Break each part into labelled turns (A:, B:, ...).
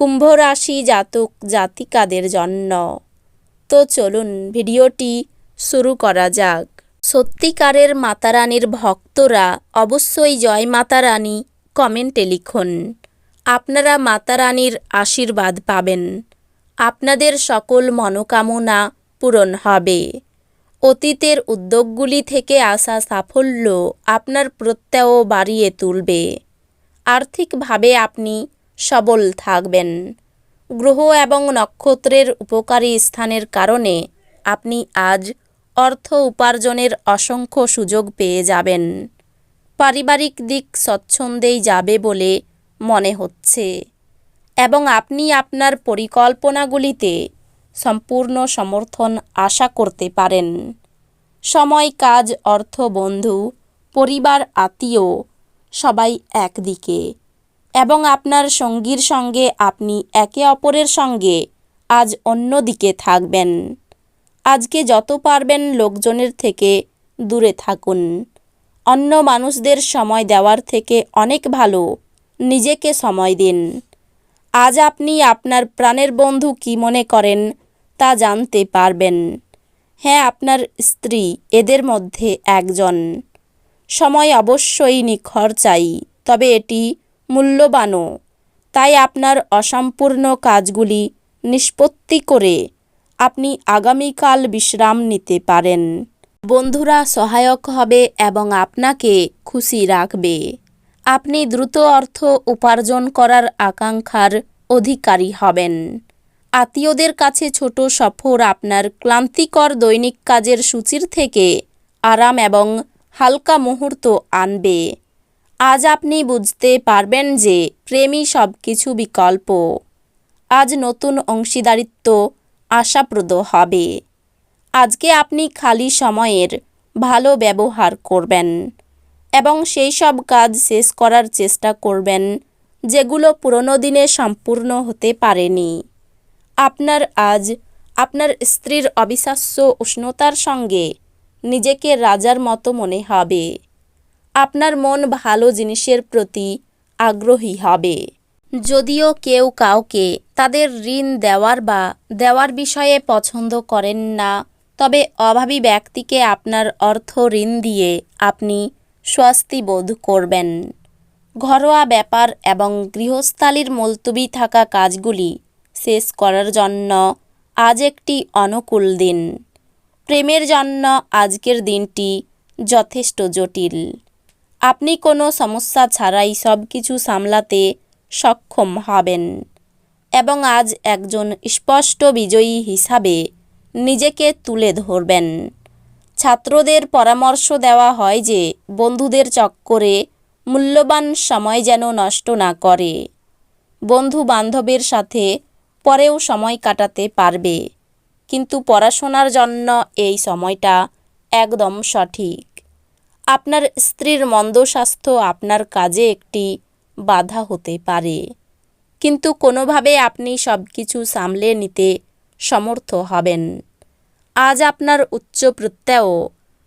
A: কুম্ভ রাশি জাতক জাতিকাদের জন্য। তো চলুন ভিডিওটি শুরু করা যাক। সত্যিকারের মাতারানীর ভক্তরা অবশ্যই জয় মাতারানী কমেন্টে লিখুন। আপনারা মাতারানীর আশীর্বাদ পাবেন। আপনাদের সকল মনোকামনা পূরণ হবে। অতীতের উদ্যোগগুলি থেকে আসা সাফল্য আপনার প্রত্যয় বাড়িয়ে তুলবে। আর্থিকভাবে আপনি সবল থাকবেন। গ্রহ এবং নক্ষত্রের উপকারী স্থানের কারণে আপনি আজ অর্থ উপার্জনের অসংখ্য সুযোগ পেয়ে যাবেন। পারিবারিক দিক স্বচ্ছন্দেই যাবে বলে মনে হচ্ছে। এবং আপনি আপনার পরিকল্পনাগুলিতে সম্পূর্ণ সমর্থন আশা করতে পারেন। সময়, কাজ, অর্থ, বন্ধু, পরিবার, আত্মীয় সবাই একদিকে। এবং আপনার সঙ্গীর সঙ্গে আপনি একে অপরের সঙ্গে আজ অন্য দিকে থাকবেন। আজকে যত পারবেন লোকজনের থেকে দূরে থাকুন। অন্য মানুষদের সময় দেওয়ার থেকে অনেক ভালো। নিজেকে সময় দিন। আজ আপনি আপনার প্রাণের বন্ধু কি মনে করেন তা জানতে পারবেন। হ্যাঁ আপনার স্ত্রী এদের মধ্যে একজন। সময় অবশ্যই নিখর চাই, তবে এটি মূল্যবানও। তাই আপনার অসম্পূর্ণ কাজগুলি নিষ্পত্তি করে আপনি আগামীকাল বিশ্রাম নিতে পারেন। বন্ধুরা সহায়ক হবে এবং আপনাকে খুশি রাখবে। আপনি দ্রুত অর্থ উপার্জন করার আকাঙ্ক্ষার অধিকারী হবেন। আত্মীয়দের কাছে ছোট সফর আপনার ক্লান্তিকর দৈনিক কাজের সূচির থেকে আরাম এবং হালকা মুহূর্ত আনবে। আজ আপনি বুঝতে পারবেন যে প্রেমই সব কিছু বিকল্প। আজ নতুন অংশীদারিত্ব আশাপ্রদ হবে। আজকে আপনি খালি সময়ের ভালো ব্যবহার করবেন এবং সেই সব কাজ শেষ করার চেষ্টা করবেন যেগুলো পুরনো দিনে সম্পূর্ণ হতে পারেনি। আপনার আজ আপনার স্ত্রীর অবিশ্বাস্য উষ্ণতার সঙ্গে নিজেকে রাজার মতো মনে হবে। আপনার মন ভালো জিনিসের প্রতি আগ্রহী হবে। যদিও কেউ কাউকে তাদের ঋণ দেওয়ার বা দেওয়ার বিষয়ে পছন্দ করেন না, তবে অভাবী ব্যক্তিকে আপনার অর্থ ঋণ দিয়ে আপনি স্বস্তি বোধ করবেন। ঘরোয়া ব্যাপার এবং গৃহস্থালির মুলতুবি থাকা কাজগুলি শেষ করার জন্য আজ একটি অনুকূল দিন। প্রেমের জন্য আজকের দিনটি যথেষ্ট জটিল। আপনি কোনো সমস্যা ছাড়াই সব কিছু সামলাতে সক্ষম হবেন এবং আজ একজন স্পষ্ট বিজয়ী হিসাবে নিজেকে তুলে ধরবেন। ছাত্রদের পরামর্শ দেওয়া হয় যে বন্ধুদের চক্করে মূল্যবান সময় যেন নষ্ট না করে। বন্ধু বান্ধবের সাথে পরেও সময় কাটাতে পারবে, কিন্তু পড়াশোনার জন্য এই সময়টা একদম সঠিক। আপনার স্ত্রীর মন্দ স্বাস্থ্য আপনার কাজে একটি বাধা হতে পারে। কিন্তু কোনোভাবে আপনি সব কিছু সামলে নিতে সমর্থ হবেন। আজ আপনার উচ্চ প্রত্যয়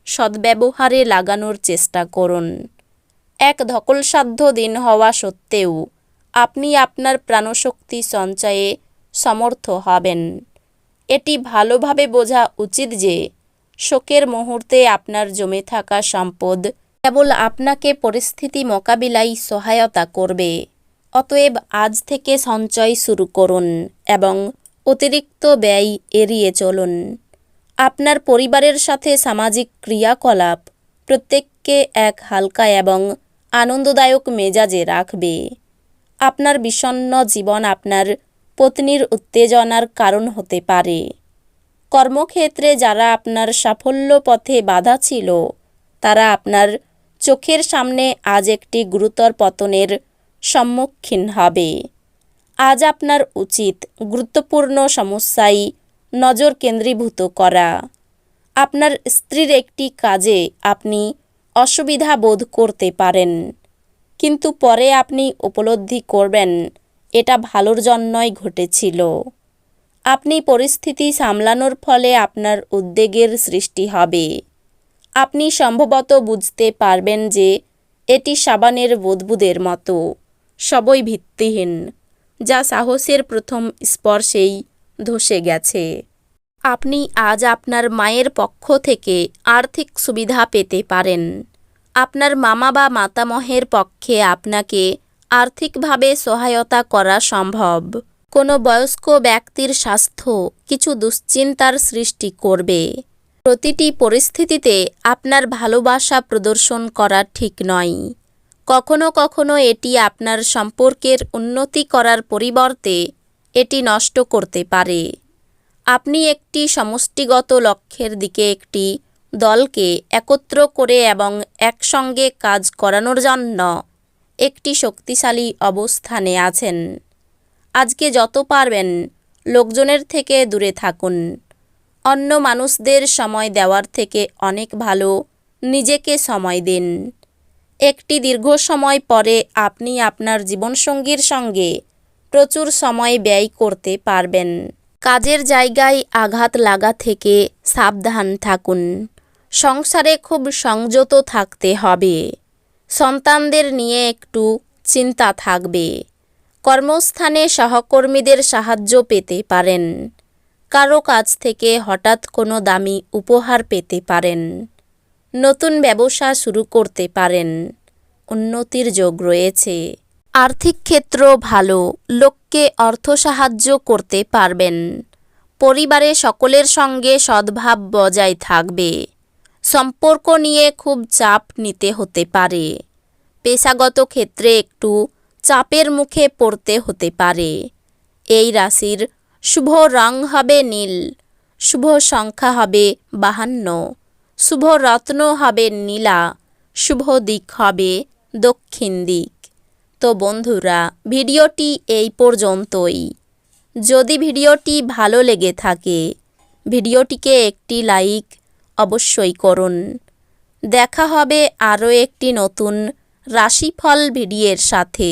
A: সদ্ব্যবহারে লাগানোর চেষ্টা করুন। এক ধকলসাধ্য দিন হওয়া সত্ত্বেও আপনি আপনার প্রাণশক্তি সঞ্চয়ে সমর্থ হবেন। এটি ভালোভাবে বোঝা উচিত যে শোকের মুহূর্তে আপনার জমে থাকা সম্পদ কেবল আপনাকে পরিস্থিতি মোকাবিলায় সহায়তা করবে। অতএব আজ থেকে সঞ্চয় শুরু করুন এবং অতিরিক্ত ব্যয় এড়িয়ে চলুন। আপনার পরিবারের সাথে সামাজিক ক্রিয়াকলাপ প্রত্যেককে এক হালকা এবং আনন্দদায়ক মেজাজে রাখবে। আপনার বিষণ্ণ জীবন আপনার পত্নীর উত্তেজনার কারণ হতে পারে। কর্মক্ষেত্রে যারা আপনার সাফল্য পথে বাধা ছিল, তারা আপনার চোখের সামনে আজ একটি গুরুতর পতনের সম্মুখীন হবে। আজ আপনার উচিত গুরুত্বপূর্ণ সমস্যায় নজর কেন্দ্রীভূত করা। আপনার স্ত্রীর একটি কাজে আপনি অসুবিধা বোধ করতে পারেন, কিন্তু পরে আপনি উপলব্ধি করবেন, এটা ভালোর জন্যই ঘটেছিল। আপনি পরিস্থিতি সামলানোর ফলে আপনার উদ্বেগের সৃষ্টি হবে। আপনি সম্ভবত বুঝতে পারবেন যে এটি সাবানের বুদবুদের মতো, সবই ভিত্তিহীন, যা সাহসের প্রথম স্পর্শেই ধসে গেছে। আপনি আজ আপনার মায়ের পক্ষ থেকে আর্থিক সুবিধা পেতে পারেন। আপনার মামা বা মাতামহের পক্ষে আপনাকে আর্থিকভাবে সহায়তা করা সম্ভব। কোনো বয়স্ক ব্যক্তির স্বাস্থ্য কিছু দুশ্চিন্তার সৃষ্টি করবে। প্রতিটি পরিস্থিতিতে আপনার ভালোবাসা প্রদর্শন করা ঠিক নয়। কখনো কখনো এটি আপনার সম্পর্কের উন্নতি করার পরিবর্তে এটি নষ্ট করতে পারে। আপনি একটি সমষ্টিগত লক্ষ্যের দিকে একটি দলকে একত্র করে এবং একসঙ্গে কাজ করানোর জন্য একটি শক্তিশালী অবস্থানে আছেন। আজকে যত পারবেন, লোকজনের থেকে দূরে থাকুন। অন্য মানুষদের সময় দেওয়ার থেকে অনেক ভালো, নিজেকে সময় দিন। একটি দীর্ঘ সময় পরে আপনি আপনার জীবনসঙ্গীর সঙ্গে প্রচুর সময় ব্যয় করতে পারবেন। কাজের জায়গায় আঘাত লাগা থেকে সাবধান থাকুন। সংসারে খুব সংযত থাকতে হবে। সন্তানদের নিয়ে একটু চিন্তা থাকবে। কর্মস্থানে সহকর্মীদের সাহায্য পেতে পারেন। কারও কাছ থেকে হঠাৎ কোনো দামি উপহার পেতে পারেন। নতুন ব্যবসা শুরু করতে পারেন। উন্নতির যোগ রয়েছে। আর্থিক ক্ষেত্র ভালো, লোককে অর্থ সাহায্য করতে পারবেন। পরিবারে সকলের সঙ্গে সদ্ভাব বজায় থাকবে। সম্পর্ক নিয়ে খুব চাপ নিতে হতে পারে। পেশাগত ক্ষেত্রে একটু চাপের মুখে পড়তে হতে পারে। এই রাশির শুভ রং হবে নীল, শুভ সংখ্যা হবে বাহান্ন, শুভ রত্ন হবে নীলা, শুভ দিক হবে দক্ষিণ দিক। তো বন্ধুরা, ভিডিওটি এই পর্যন্তই। যদি ভিডিওটি ভালো লেগে থাকে, ভিডিওটিকে একটি লাইক অবশ্যই করুন। দেখা হবে আরও একটি নতুন রাশিফল ভিডিওর সাথে।